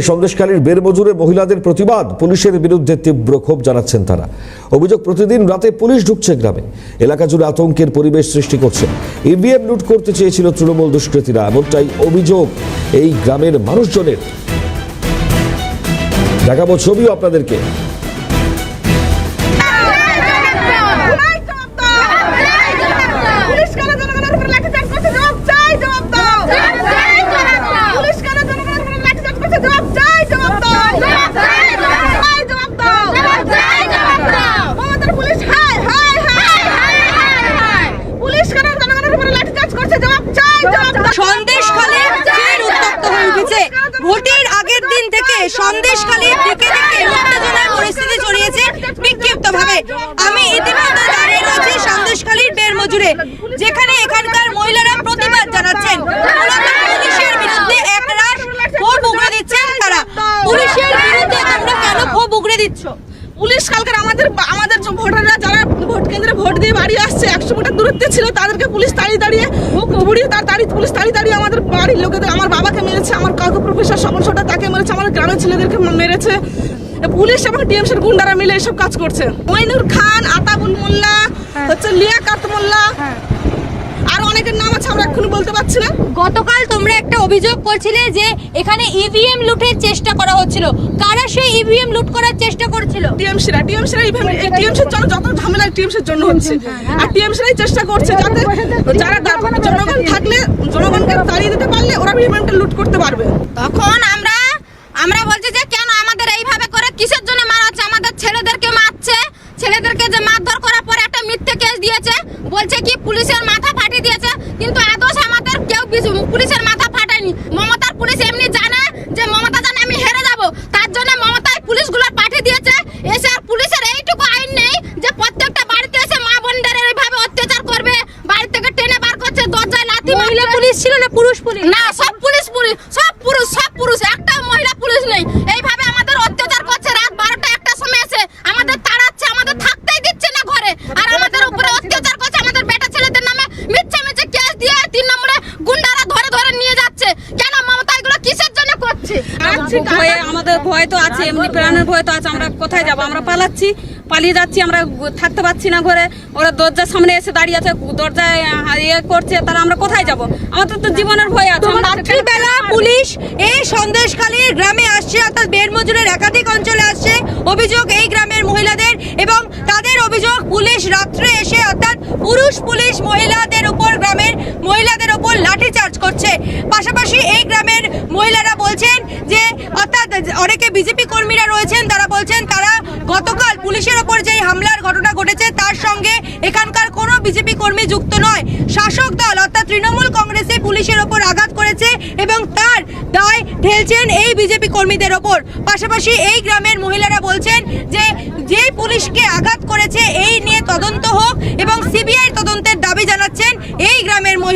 সন্দেশকালীর বেরমজুরে মহিলাদের প্রতিবাদ। পুলিশের বিরুদ্ধে তীব্র ক্ষোভ জানাচ্ছেন তারা। অভিযোগ প্রতিদিন রাতে পুলিশ ঢুকছে গ্রামে। এলাকা জুড়ে আতঙ্কের পরিবেশ সৃষ্টি করছে। ইভিএম লুট করতে চেয়েছিল তৃণমূল দুষ্কৃতীরা, এমনটাই অভিযোগ এই গ্রামের মানুষজনের। দেখাবো ছবিও আপনাদেরকে। থেকে সন্দেশ সন্দেশখালীর দিকে দিকে উত্তেজনার পরিস্থিতি ছড়িয়েছে বিক্ষিপ্তভাবে। আমি ইতিমধ্যে দাঁড়িয়ে রয়েছি সন্দেশখালীর বের মজুরে যেখানে এখানকার মহিলারা প্রতিবাদ জানাচ্ছেন মূলত পুলিশের বিরুদ্ধে একরাশ ক্ষোভ উগড়ে দিচ্ছেন তারা পুলিশের বিরুদ্ধে তোমরা কেন ক্ষোভ উগড়ে দিচ্ছ পুলিশ কালকে আমাদের আমাদের যে ভোটাররা যারা ভোট কেন্দ্রে ভোট দিয়ে বাড়ি আসছে একশো মিটার দূরত্বে ছিল তাদেরকে পুলিশ তাড়িয়ে দাঁড়িয়ে বুড়ি তার তাড়ি পুলিশ তাড়িয়ে দাঁড়িয়ে আমাদের বাড়ির লোকেদের আমার বাবাকে মেরেছে আমার কাকু প্রফেসর সমর সোটা তাকে মেরেছে আমার গ্রামের ছেলেদেরকে মেরেছে। পুলিশ এবং টিএমসির গুন্ডারা মিলে এসব কাজ করছে। মইনুর খান আতাবুল মোল্লা হচ্ছে লিয়াকাত মোল্লা আর নাম আছে আমরা এক্ষুনি বলতে পারছি না। গতকাল তোমরা একটা অভিযোগ করছিলে যে এখানে ইভিএম লুটের চেষ্টা করা হচ্ছিল। কারা সেই ইভিএম লুট করার চেষ্টা করছিল? টিএমসিরা টিএমসিরা এই টিএমসির জন্য যত ঝামেলা টিএমসির জন্য হচ্ছে। আর টিএমসিরাই চেষ্টা করছে যাতে যারা জনগণ থাকলে জনগণকে তাড়িয়ে দিতে পারলে ওরা ভিমেন্টে লুট করতে পারবে। তখন আমরা আমরা বলছি যে কেন আমাদের এইভাবে করে কিসের জন্য মারা হচ্ছে আমাদের ছেলেদেরকে মারছে ছেলেদেরকে যে মারধর করার পরে একটা মিথ্যে কেস দিয়েছে বলছে কি পুলিশের মাথা ফাটিয়ে দিয়েছে কিন্তু আদৌ আমাদের কেউ কিছু- পুলিশের মাথা ফাটায়নি। মমতার পুলিশ এমনি জানে যে মমতা জানে আমি হেরে যাব। তার জন্য মমতায় পুলিশগুলো পাঠিয়ে দিয়েছে। এসে আর পুলিশের এইটুকু আইন নেই যে প্রত্যেকটা বাড়িতে এসে মা বোনদের এইভাবে অত্যাচার করবে বাড়ি থেকে টেনে বার করছে দরজায় লাথি মহিলা। পুলিশ ছিল না পুরুষ পুলিশ? না সব পুলিশ পুলিশ সব পুরুষ সব পুরুষ একটা মহিলা পুলিশ নেই এইভাবে আমাদের অত্যাচার করছে রাত বারোটা একটা সময় এসে আমাদের তাড়াচ্ছে আমাদের থাকতেই দিচ্ছে না ঘরে আর আমাদের উপরে অত্যাচার করছে আমাদের বেটা ছেলেদের নামে মিথ্যে মিথ্যে কেস দিয়ে তিন নম্বরে গুন্ডারা ধরে ধরে নিয়ে যাচ্ছে কেন মমতা এগুলো কিসের জন্য করছে ভয়ে আমাদের ভয় তো আছে এমনি প্রাণের ভয় তো আছে আমরা কোথায় যাব? আমরা পালাচ্ছি পালিয়ে যাচ্ছি আমরা থাকতে পারছি না ঘরে। ওরা দরজার সামনে এসে দাঁড়িয়ে আছে দরজায় ইয়ে করছে তারা আমরা কোথায় যাব? আমাদের তো জীবনের ভয় আছে। রাত্রিবেলা পুলিশ এই সন্দেশখালীর গ্রামে আসছে অর্থাৎ বেরমজুরের একাধিক অঞ্চলে আসছে অভিযোগ এই গ্রামের মহিলাদের এবং তাদের অভিযোগ পুলিশ রাত্রে এসে অর্থাৎ পুরুষ পুলিশ মহিলাদের উপর গ্রামের মহিলাদের উপর লাঠিচার্জ করছে। পাশাপাশি এই গ্রামের মহিলারা বলছেন যে, অর্থাৎ অনেকে বিজেপি কর্মীরা রয়েছেন, তারা বলছেন তারা গতকাল পুলিশের ওপর যে হামলার ঘটনা ঘটেছে, তার সঙ্গে এখানকার কোনো বিজেপি কর্মী যুক্ত নয়। শাসক দল, অর্থাৎ তৃণমূল কংগ্রেসে পুলিশের ওপর আঘাত করেছে এবং তার ঠেলছেন এই বিজেপি কর্মীদের ওপর। পাশাপাশি এই গ্রামের মহিলারা বলছেন যে, যেই পুলিশকে আঘাত করেছে, এই নিয়ে তদন্ত হোক এবং সিবিআই তদন্তের দাবি জানাচ্ছেন এই গ্রামের মহিলা